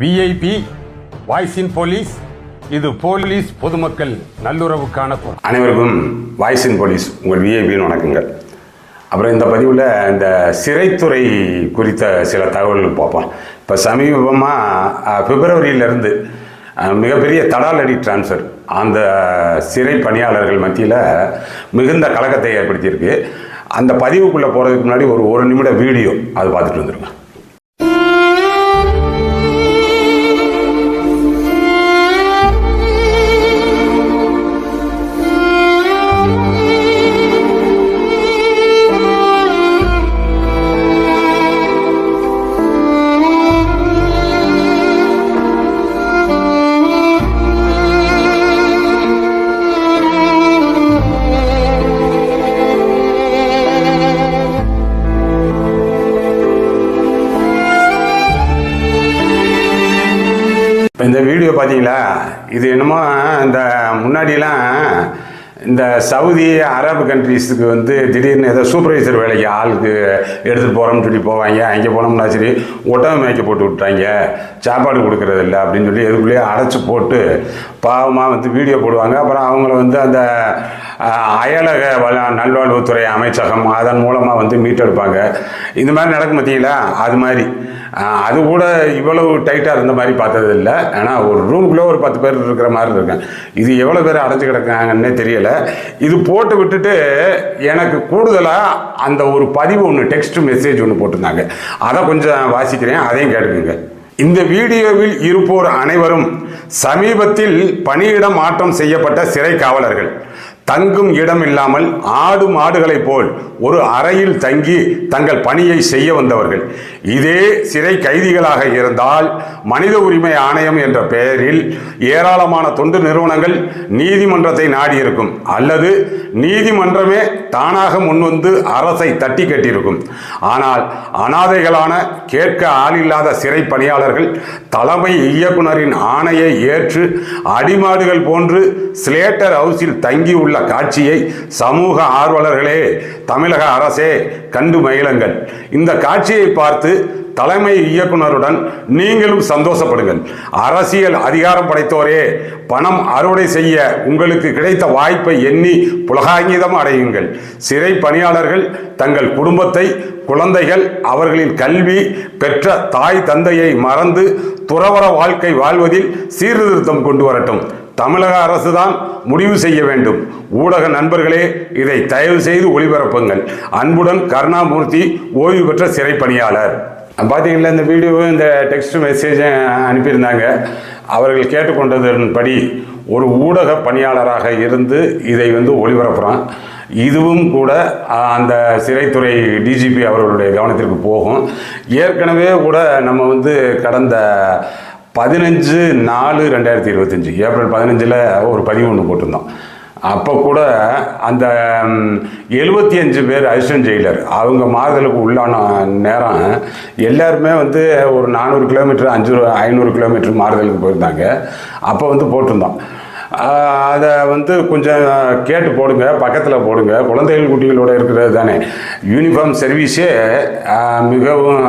VIP voice in police இது police பொதுமக்கள் நல்லுறவுக்கான குரல். அனைவருக்கும் வாய்ஸ் இன் போலீஸ் உங்கள் விஐபின்னு வணக்கங்கள். அப்புறம் இந்த பதிவில் இந்த சிறைத்துறை குறித்த சில தகவல்கள் பார்ப்போம். இப்போ சமீபமாக பிப்ரவரியிலேருந்து மிகப்பெரிய தடாலடி டிரான்ஸ்ஃபர் அந்த சிறை பணியாளர்கள் மத்தியில் மிகுந்த கலக்கத்தை ஏற்படுத்தியிருக்கு. அந்த பதிவுக்குள்ளே போகிறதுக்கு முன்னாடி ஒரு ஒரு நிமிட வீடியோ அது பார்த்துட்டு வந்துருங்க. இந்த வீடியோ பார்த்தீங்களா? இது என்னமோ இந்த முன்னாடிலாம் இந்த சவுதி அரபு கண்ட்ரீஸுக்கு வந்து திடீர்னு ஏதோ சூப்பர்வைசர் வேலைக்கு ஆளுக்கு எடுத்துகிட்டு போகிறோம்னு சொல்லி போவாங்க. அங்கே போனோம்னா சரி ஒட்டகம் மேய்க்க போட்டு விட்டாங்க சாப்பாடு கொடுக்குறதில்ல அப்படின்னு சொல்லி எதுக்குள்ளேயே அடைச்சி போட்டு பாவமாக வந்து வீடியோ போடுவாங்க. அப்புறம் அவங்கள வந்து அந்த அயலக வள நல்வாழ்வுத்துறை அமைச்சகம் அதன் மூலமாக வந்து மீட்டெடுப்பாங்க இந்த மாதிரி நடக்கும் பார்த்தீங்களா அது மாதிரி. அது கூட இவ்வளவு டைட்டாக இருந்த மாதிரி பார்த்தது இல்லை. ஆனால் ஒரு ரூம்குள்ளே ஒரு பத்து பேர் இருக்கிற மாதிரி இருக்கேன் இது எவ்வளோ பேர் அடைஞ்சு கிடக்காங்கன்னே தெரியலை. இது போட்டு விட்டுட்டு எனக்கு கூடுதலாக அந்த ஒரு பதிவு ஒன்று டெக்ஸ்ட் மெசேஜ் ஒன்று போட்டிருந்தாங்க. அதை கொஞ்சம் வாசிக்கிறேன் அதையும் கேட்டுக்குங்க. இந்த வீடியோவில் இருப்போர் அனைவரும் சமீபத்தில் பணியிட மாற்றம் செய்யப்பட்ட சிறை காவலர்கள். தங்கும் இடம் இல்லாமல் ஆடு மாடுகளைப் போல் ஒரு அறையில் தங்கி தங்கள் பணியை செய்ய வந்தவர்கள். இதே சிறை கைதிகளாக இருந்தால் மனித உரிமை ஆணையம் என்ற பெயரில் ஏராளமான தொண்டு நிறுவனங்கள் நீதிமன்றத்தை நாடியிருக்கும். அல்லது நீதிமன்றமே தானாக முன்வந்து அரசை தட்டி கட்டியிருக்கும். ஆனால் அனாதைகளான கேட்க ஆளில்லாத சிறை பணியாளர்கள் தலைமை இயக்குனரின் ஆணையை ஏற்று அடிமாடுகள் போன்று ஸ்லேட்டர் ஹவுஸில் தங்கியுள்ள காட்சியை சமூக ஆர்வலர்களே தமிழக அரசே கண்டு மகிழுங்கள். இந்த காட்சியை பார்த்து தலைமை இயக்குனருடன் நீங்களும் சந்தோஷப்படுங்கள். அரசியல் அதிகாரம் படைத்தோரே பணம் அறுவடை செய்ய உங்களுக்கு கிடைத்த வாய்ப்பை எண்ணி புலகாங்கிதம் அடையுங்கள். சிறை பணியாளர்கள் தங்கள் குடும்பத்தை குழந்தைகள் அவர்களின் கல்வி பெற்ற தாய் தந்தையை மறந்து துறவற வாழ்க்கை வாழ்வதில் சீர்திருத்தம் கொண்டு வரட்டும். தமிழக அரசு தான் முடிவு செய்ய வேண்டும். ஊடக நண்பர்களே இதை தயவு செய்து ஒளிபரப்புங்கள். அன்புடன் கருணாமூர்த்தி ஓய்வு பெற்ற சிறைப்பணியாளர். பார்த்தீங்களா இந்த வீடியோவை இந்த டெக்ஸ்ட் மெசேஜும் அனுப்பியிருந்தாங்க. அவர்கள் கேட்டுக்கொண்டதன்படி ஒரு ஊடக பணியாளராக இருந்து இதை வந்து ஒளிபரப்புகிறான் இதுவும் கூட அந்த சிறைத்துறை டிஜிபி அவர்களுடைய கவனத்திற்கு போகும். ஏற்கனவே கூட நம்ம வந்து கடந்த பதினஞ்சு நாலு ரெண்டாயிரத்தி இருபத்தஞ்சி ஏப்ரல் பதினஞ்சில் ஒரு பதிவு ஒன்று போட்டிருந்தோம். அப்போ கூட அந்த எழுபத்தி அஞ்சு பேர் அசிஸ்டன்ட் ஜெயிலர். அவங்க மாறுதலுக்கு உள்ளான நேரம் எல்லாருமே வந்து ஒரு நானூறு கிலோமீட்டர் அஞ்சு ஐநூறு கிலோமீட்டர் மாறுதலுக்கு போயிருந்தாங்க. அப்போ வந்து போட்டிருந்தோம். அதை வந்து கொஞ்சம் கேட்டு போடுங்க பக்கத்தில் போடுங்க. குழந்தைகள் குட்டிகளோடு இருக்கிறது தானே. யூனிஃபார்ம் சர்வீஸே மிகவும்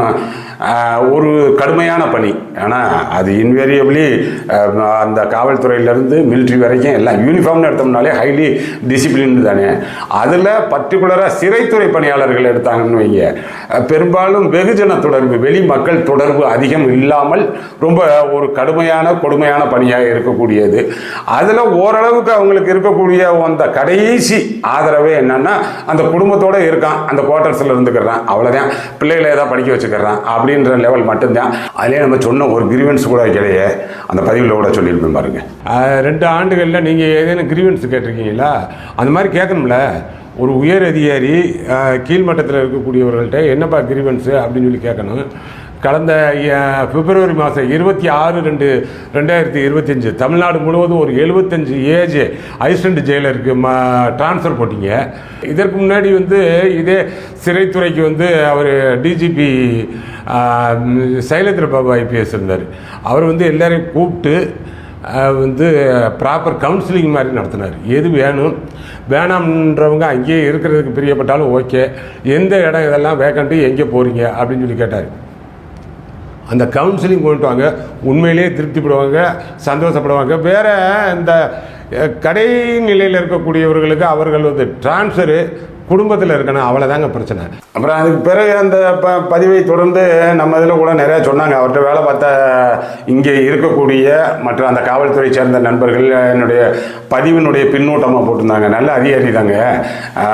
ஒரு கடுமையான பணி. ஆனால் அது இன்வேரியபிளி அந்த காவல்துறையிலேருந்து மிலிட்ரி வரைக்கும் எல்லாம் யூனிஃபார்ம்னு எடுத்தோம்னாலே ஹைலி டிசிப்ளின் தானே. அதில் பர்டிகுலராக சிறைத்துறை பணியாளர்கள் எடுத்தாங்கன்னு வைங்க. பெரும்பாலும் வெகுஜன தொடர்பு வெளி மக்கள் தொடர்பு அதிகம் இல்லாமல் ரொம்ப ஒரு கடுமையான கொடுமையான பணியாக இருக்கக்கூடியது. அதில் ஓரளவுக்கு அவங்களுக்கு இருக்கக்கூடிய அந்த கடைசி ஆதரவே என்னென்னா அந்த குடும்பத்தோடு இருக்கான் அந்த குவார்ட்டர்ஸில் இருந்துக்கிறான் அவ்வளோதான் பிள்ளைகளை ஏதாவது படிக்க வச்சுக்கிறான் அப்படின்ற லெவல் மட்டும்தான். அதிலே நம்ம சொன்ன ஒரு கிரீவன்ஸ் கூட கிடையாது அந்த பதிவில் கூட சொல்லியிருப்பேன் பாருங்கள் ரெண்டு ஆண்டுகளில் நீங்கள் ஏதேனும் கிரீவன்ஸ் கேட்டிருக்கீங்களா? அந்த மாதிரி கேட்கணும்ல. ஒரு உயர் அதிகாரி கீழ்மட்டத்தில் இருக்கக்கூடியவர்கள்ட்ட என்னப்பா கிரீவன்ஸு அப்படின்னு சொல்லி கேட்கணும். கடந்த பிப்ரவரி மாதம் இருபத்தி ஆறு ரெண்டு ரெண்டாயிரத்தி இருபத்தஞ்சு தமிழ்நாடு முழுவதும் ஒரு எழுபத்தஞ்சு ஏஜ் ஐஸ்லண்ட் ஜெயிலருக்கு மா ட்ரான்ஸ்ஃபர் போட்டீங்க. இதற்கு முன்னாடி வந்து இதே சிறைத்துறைக்கு வந்து அவர் டிஜிபி சைலேந்திர பாபு ஐபிஎஸ் இருந்தார் அவர் வந்து எல்லோரையும் கூப்பிட்டு வந்து ப்ராப்பர் கவுன்சிலிங் மாதிரி நடத்தினார். எது வேணும்? வேணாம்ன்றவங்க அங்கேயே இருக்கிறதுக்கு பிரியப்பட்டாலும் ஓகே. எந்த இடம் இதெல்லாம் வேக்கண்ட்டு எங்கே போகிறீங்க அப்படின்னு சொல்லி கேட்டார். அந்த கவுன்சிலிங் கொண்டு வாங்க. உண்மையிலேயே திருப்திப்படுவாங்க சந்தோஷப்படுவாங்க. வேறு இந்த கடை நிலையில் இருக்கக்கூடியவர்களுக்கு அவர்கள் வந்து டிரான்ஸ்ஃபரு குடும்பத்தில் இருக்கணும் அவ்வளோதாங்க பிரச்சனை. அப்புறம் அதுக்கு பிறகு அந்த ப பதிவை தொடர்ந்து நம்ம இதில் கூட நிறையா சொன்னாங்க. அவர்கிட்ட வேலை பார்த்த இங்கே இருக்கக்கூடிய மற்ற அந்த காவல்துறை சேர்ந்த நண்பர்கள் என்னுடைய பதிவினுடைய பின்னூட்டமாக போட்டிருந்தாங்க. நல்ல அதிகாரி தாங்க.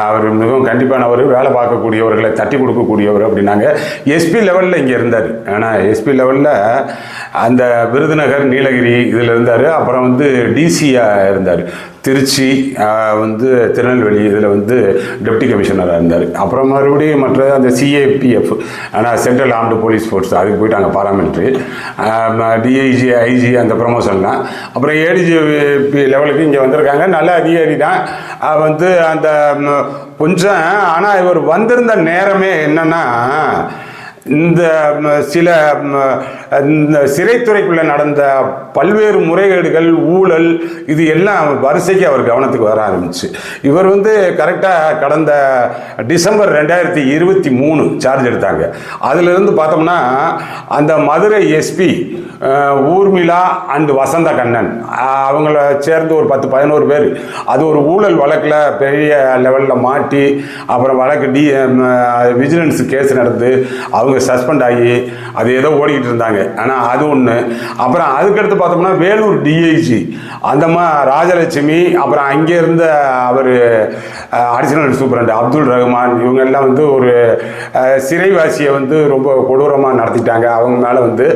அவர் மிகவும் கண்டிப்பானவர் வேலை பார்க்கக்கூடியவர்களை தட்டி கொடுக்கக்கூடியவர் அப்படின்னாங்க. எஸ்பி லெவலில் இங்கே இருந்தார். ஆனால் எஸ்பி லெவலில் அந்த விருதுநகர் நீலகிரி இதில் இருந்தார். அப்புறம் வந்து டிசியாக இருந்தார். திருச்சி வந்து திருநெல்வேலி இதில் வந்து டெப்டி கமிஷனராக இருந்தார். அப்புறம் மறுபடியும் மற்ற அந்த சிஏபிஎஃப் ஆனால் சென்ட்ரல் ஆர்ம்டு போலீஸ் ஃபோர்ஸ் அதுக்கு போயிட்டாங்க பாராமிலிட்ரி டிஐஜி ஐஜி அந்த ப்ரமோஷன்லாம் அப்புறம் ஏடிஜிபி லெவலுக்கு இங்கே வந்திருக்காங்க. நல்ல அதிகாரி தான். வந்து அந்த கொஞ்சம் ஆனால் இவர் வந்திருந்த நேரமே என்னன்னா இந்த சில இந்த சிறைத்துறைக்குள்ள நடந்த பல்வேறு முறைகேடுகள் ஊழல் இது எல்லாம் வரிசைக்கு அவர் கவனத்துக்கு வர ஆரம்பிச்சு. இவர் வந்து கரெக்டாக கடந்த டிசம்பர் ரெண்டாயிரத்தி இருபத்தி மூணு சார்ஜ் எடுத்தாங்க. அதிலிருந்து பார்த்தோம்னா அந்த மதுரை எஸ்பி ஊர்மிளா அண்ட் வசந்த கண்ணன் அவங்கள சேர்ந்து ஒரு பத்து பதினோரு பேர். அது ஒரு ஊழல் வழக்கில் பெரிய லெவலில் மாட்டி அப்புறம் வழக்கு டி விஜிலன்ஸ் கேஸ் நடந்து அவங்க சஸ்பெண்ட் ஆகி அது ஏதோ ஓடிக்கிட்டு இருந்தாங்க. ஆனால் அது ஒன்று அப்புறம் அதுக்கடுத்து பார்த்தோம்னா வேலூர் டிஐஜி அந்த மா ராஜலட்சுமி அப்புறம் அங்கே இருந்த அவர் அடிஷனல் சூப்பரண்ட் அப்துல் ரஹ்மான் இவங்க எல்லாம் வந்து ஒரு சிறைவாசியை வந்து ரொம்ப கொடூரமாக நடத்திட்டாங்க. அவங்க மேலே வந்து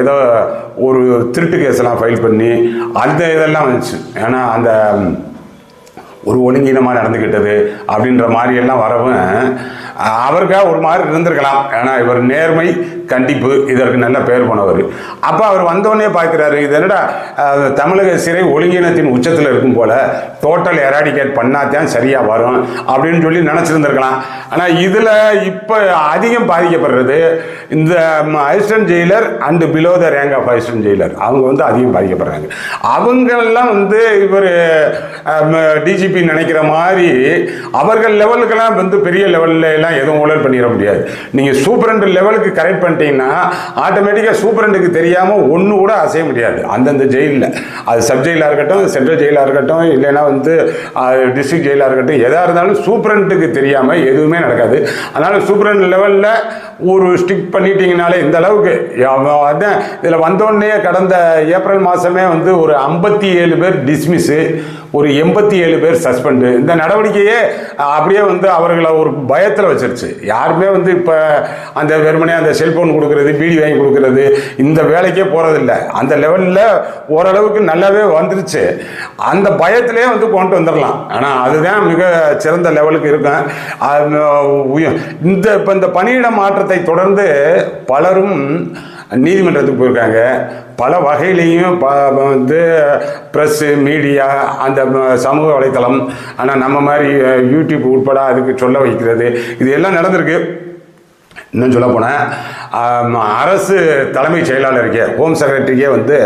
ஏதோ ஒரு திருட்டு கேஸ்லாம் ஃபைல் பண்ணி அந்த இதெல்லாம் வந்துச்சு. ஏன்னா அந்த ஒரு ஒழுங்கீனமாக நடந்துக்கிட்டது அப்படின்ற மாதிரி எல்லாம் வரவும் அவருக்காக ஒரு மாதிரி இருந்திருக்கலாம். ஏன்னா இவர் நேர்மை கண்டிப்பு இதற்கு நல்ல பெயர் போனவர். அப்போ அவர் வந்தோடனே பார்க்குறாரு இது என்னடா தமிழக சிறை ஒழுங்கினத்தின் உச்சத்தில் இருக்கும் போல டோட்டல் எராடிகேட் பண்ணாதான் சரியாக வரும் அப்படின்னு சொல்லி நினச்சிருந்துருக்கலாம். ஆனால் இதில் இப்போ அதிகம் பாதிக்கப்படுறது இந்த assistant jailer and below the rank of assistant jailer அவங்க வந்து அதிகம் பாதிக்கப்படுறாங்க. அவங்களெல்லாம் வந்து இவர் டிஜிபி நினைக்கிற மாதிரி அவர்கள் லெவலுக்கெல்லாம் வந்து பெரிய லெவலில் எல்லாம் எதுவும் ஊழல் பண்ணிட முடியாது. நீங்கள் சூப்பரண்ட் லெவலுக்கு கரெக்ட் பண்ணிட்டீங்கன்னா ஆட்டோமேட்டிக்காக சூப்பரண்டுக்கு தெரியாமல் ஒன்று கூட அசைய முடியாது. அந்தந்த ஜெயிலில் அது சப் ஜெயிலாக இருக்கட்டும் சென்ட்ரல் ஜெயிலாக இருக்கட்டும் இல்லைன்னா வந்து டிஸ்ட்ரிக்ட் ஜெயிலாக இருக்கட்டும் எதாக இருந்தாலும் சூப்பரண்ட்டுக்கு தெரியாமல் எதுவுமே நடக்காது. அதனால் சூப்பரண்ட் லெவலில் ஒரு ஸ்டிக் பண்ணிட்டீங்கனாலே இந்த அளவுக்கு. அதான் இதில் வந்தோடனே கடந்த ஏப்ரல் மாதமே வந்து ஒரு ஐம்பத்தி ஏழு பேர் டிஸ்மிஸ்ஸு ஒரு எண்பத்தி ஏழு பேர் சஸ்பெண்டு இந்த நடவடிக்கையே அப்படியே வந்து அவர்களை ஒரு பயத்தில் வச்சிருச்சு. யாருமே வந்து இப்போ அந்த வெறுமனே அந்த செல்ஃபோன் கொடுக்கறது பீடி வாங்கி கொடுக்கறது இந்த வேலைக்கே போகிறதில்ல அந்த லெவலில் ஓரளவுக்கு நல்லாவே வந்துருச்சு. அந்த பயத்திலே வந்து கொண்டு வந்துடலாம் ஆனால் அதுதான் மிக சிறந்த லெவலுக்கு இருக்கும் அது, இந்த இப்போ இந்த பணியிட மாற்றத்தை தொடர்ந்து பலரும் நீதிமன்றத்துக்கு போயிருக்காங்க. பல வகையிலையும் ப வந்து ப்ரெஸ்ஸு மீடியா அந்த சமூக வலைத்தளம் ஆனால் நம்ம மாதிரி யூடியூப் உட்பட அதுக்கு சொல்ல வைக்கிறது. இது எல்லாம் நடந்திருக்கு. இன்னும் சொல்ல போனால் அரசு தலைமைச் செயலாளருக்கே ஹோம் செக்ரட்டரிக்கே வந்து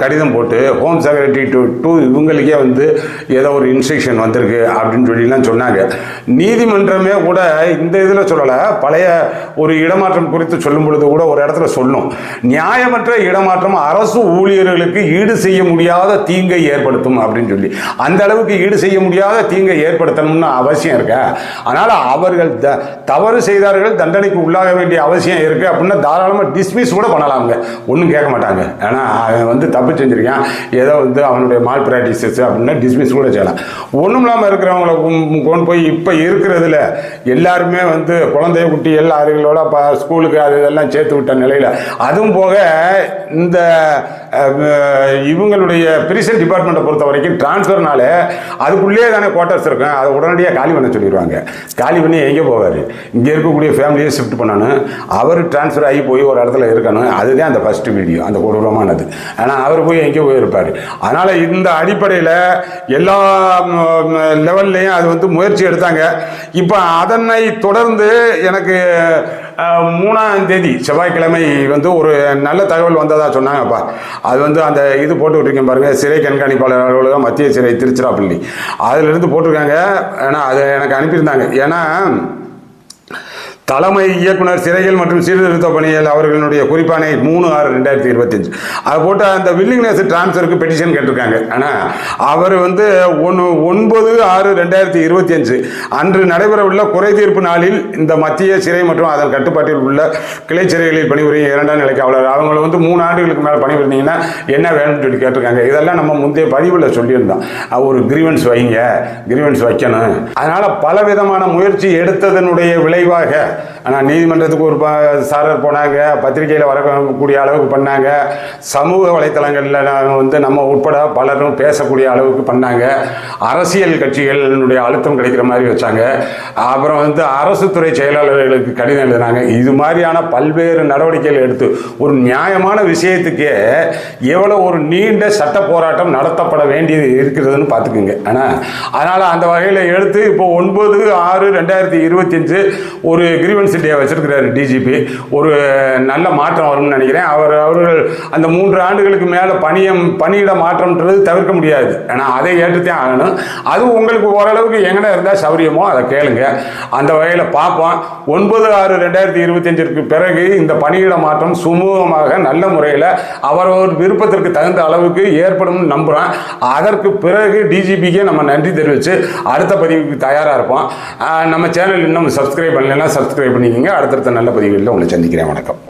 கடிதம் போட்டு ஹோம் செக்ரட்டரி டு டு இவங்களுக்கே வந்து ஏதோ ஒரு இன்ஸ்ட்ரக்ஷன் வந்திருக்கு அப்படின்னு சொல்லிலாம் சொன்னாங்க. நீதிமன்றமே கூட இந்த இதில் சொல்லலை பழைய ஒரு இடமாற்றம் குறித்து சொல்லும் பொழுது கூட ஒரு இடத்துல சொல்லும். நியாயமற்ற இடமாற்றம் அரசு ஊழியர்களுக்கு ஈடு செய்ய முடியாத தீங்கை ஏற்படுத்தும் அப்படின்னு சொல்லி. அந்த அளவுக்கு ஈடு செய்ய முடியாத தீங்கை ஏற்படுத்தணும்னு அவசியம் இருக்க? அதனால் அவர்கள் த தவறு செய்தார்கள் தண்டனைக்கு உள்ளாக வேண்டிய அவசியம் இருக்குது அப்படின்னா தாராளமாக டிஸ்மிஸ் கூட பண்ணலாமுங்க. ஒன்றும் கேட்க மாட்டாங்க. ஏன்னா அவன் வந்து தப்பு செஞ்சுருக்கான். ஏதோ வந்து அவனுடைய மால் ப்ராக்டிசஸ் அப்படின்னா டிஸ்மிஸ் கூட செய்யலாம். ஒன்றும் இல்லாமல் இருக்கிறவங்கள கொண்டு- போய் இப்போ இருக்கிறதுல எல்லாருமே வந்து குழந்தை குட்டிகள் அதுகளோட ப ஸ்கூலுக்கு அது இதெல்லாம் சேர்த்து விட்ட நிலையில் அதுவும் போக இந்த இவங்களுடைய பிரிசல் டிபார்ட்மெண்ட்டை பொறுத்த வரைக்கும் டிரான்ஸ்ஃபர்னால அதுக்குள்ளேயே தானே குவார்ட்டர்ஸ் இருக்கும். அதை உடனடியாக காலி பண்ண சொல்லிடுவாங்க. காலி பண்ணி எங்கே போவார்? இங்கே இருக்கக்கூடிய ஃபேமிலியை ஷிஃப்ட் பண்ணணும் அவர் டிரான்ஸ்ஃபர் ஆகி போய் ஒரு இடத்துல இருக்கணும். அதுதான் அந்த ஃபஸ்ட்டு வீடியோ அந்த கொடூரமானது. ஆனால் அவர் போய் எங்கேயோ போயிருப்பார். அதனால் இந்த அடிப்படையில் எல்லா லெவல்லையும் அது வந்து முயற்சி எடுத்தாங்க. இப்போ அதனை தொடர்ந்து எனக்கு மூணாம் தேதி செவ்வாய்க்கிழமை வந்து ஒரு நல்ல தகவல் வந்ததாக சொன்னாங்கப்பா. அது வந்து அந்த இது போட்டுக்கிட்டு பாருங்கள் பாருங்க சிறை கண்காணிப்பாளர் அலுவலகம் மத்திய சிறை திருச்சிராப்பள்ளி. அதிலிருந்து போட்டிருக்காங்க. ஏன்னா அது எனக்கு அனுப்பியிருந்தாங்க. ஏன்னா தலைமை இயக்குனர் சிறைகள் மற்றும் சீர்திருத்த பணிகள் அவர்களுடைய குறிப்பானை மூணு ஆறு ரெண்டாயிரத்தி இருபத்தஞ்சு. அது போட்டு அந்த வில்லிங்னஸ் டிரான்ஸ்ஃபருக்கு பெட்டிஷன் கேட்டிருக்காங்க. ஆனால் அவர் வந்து ஒன்று ஒன்பது ஆறு ரெண்டாயிரத்தி இருபத்தி அஞ்சு அன்று நடைபெறவுள்ள குறை தீர்ப்பு நாளில் இந்த மத்திய சிறை மற்றும் அதன் கட்டுப்பாட்டில் உள்ள கிளை சிறைகளில் பணிபுரியும் இரண்டாம் நிலைக்கு அவ்வளோ அவங்கள வந்து மூணு ஆண்டுகளுக்கு மேலே பணிபுரிந்தீங்கன்னா என்ன வேணும்னு சொல்லி கேட்டிருக்காங்க. இதெல்லாம் நம்ம முந்தைய பதிவில் சொல்லியிருந்தோம். ஒரு கிரீவன்ஸ் வைங்க. கிரீவன்ஸ் வைக்கணும். அதனால் பலவிதமான முயற்சி எடுத்ததனுடைய விளைவாக ஆனால் நீதிமன்றத்துக்கு ஒரு ப சாரர் போனாங்க பத்திரிகையில் வரக்கூடிய அளவுக்கு பண்ணாங்க. சமூக வலைத்தளங்களில் வந்து நம்ம உட்பட பலரும் பேசக்கூடிய அளவுக்கு பண்ணாங்க. அரசியல் கட்சிகளினுடைய அழுத்தம் கிடைக்கிற மாதிரி வச்சாங்க. அப்புறம் வந்து அரசு துறை செயலாளர்களுக்கு கடிதம் எழுதினாங்க. இது மாதிரியான பல்வேறு நடவடிக்கைகள் எடுத்து ஒரு நியாயமான விஷயத்துக்கே எவ்வளோ ஒரு நீண்ட சட்ட போராட்டம் நடத்தப்பட வேண்டியது இருக்கிறதுன்னு பார்த்துக்குங்க. ஆனால் அதனால் அந்த வகையில் எடுத்து இப்போ ஒன்பது ஆறு ரெண்டாயிரத்தி இருபத்தஞ்சு ஒரு கிரீவன்ஸ் டே வச்சிருக்கிறாரு டிஜிபி ஒரு நல்ல மாற்றம் வரும்னு நினைக்கிறேன். அவர் அவர்கள் அந்த மூன்று ஆண்டுகளுக்கு மேலே பணியம் பணியிட மாற்றம்ன்றது தவிர்க்க முடியாது. ஏன்னா அதை ஏற்றுத்தான் ஆகணும். அது உங்களுக்கு ஓரளவுக்கு எங்கடா இருந்தால் சௌரியமோ அதை கேளுங்க. அந்த வகையில் பார்ப்போம். ஒன்பது ஆறு ரெண்டாயிரத்தி இருபத்தஞ்சிற்கு பிறகு இந்த பணியிட மாற்றம் சுமூகமாக நல்ல முறையில் அவரவர் விருப்பத்திற்கு தகுந்த அளவுக்கு ஏற்படும் நம்புகிறேன் அதற்கு பிறகு டிஜிபிக்கே நம்ம நன்றி தெரிவித்து அடுத்த பதிவுக்கு தயாராக இருப்போம். நம்ம சேனல் இன்னும் சப்ஸ்கிரைப் பண்ணலைன்னா சப்ஸ்கிரைப் பண்ணிக்கோங்க. அடுத்தடுத்த நல்ல பதிவுகளில் உங்களை சந்திக்கிறேன். வணக்கம்.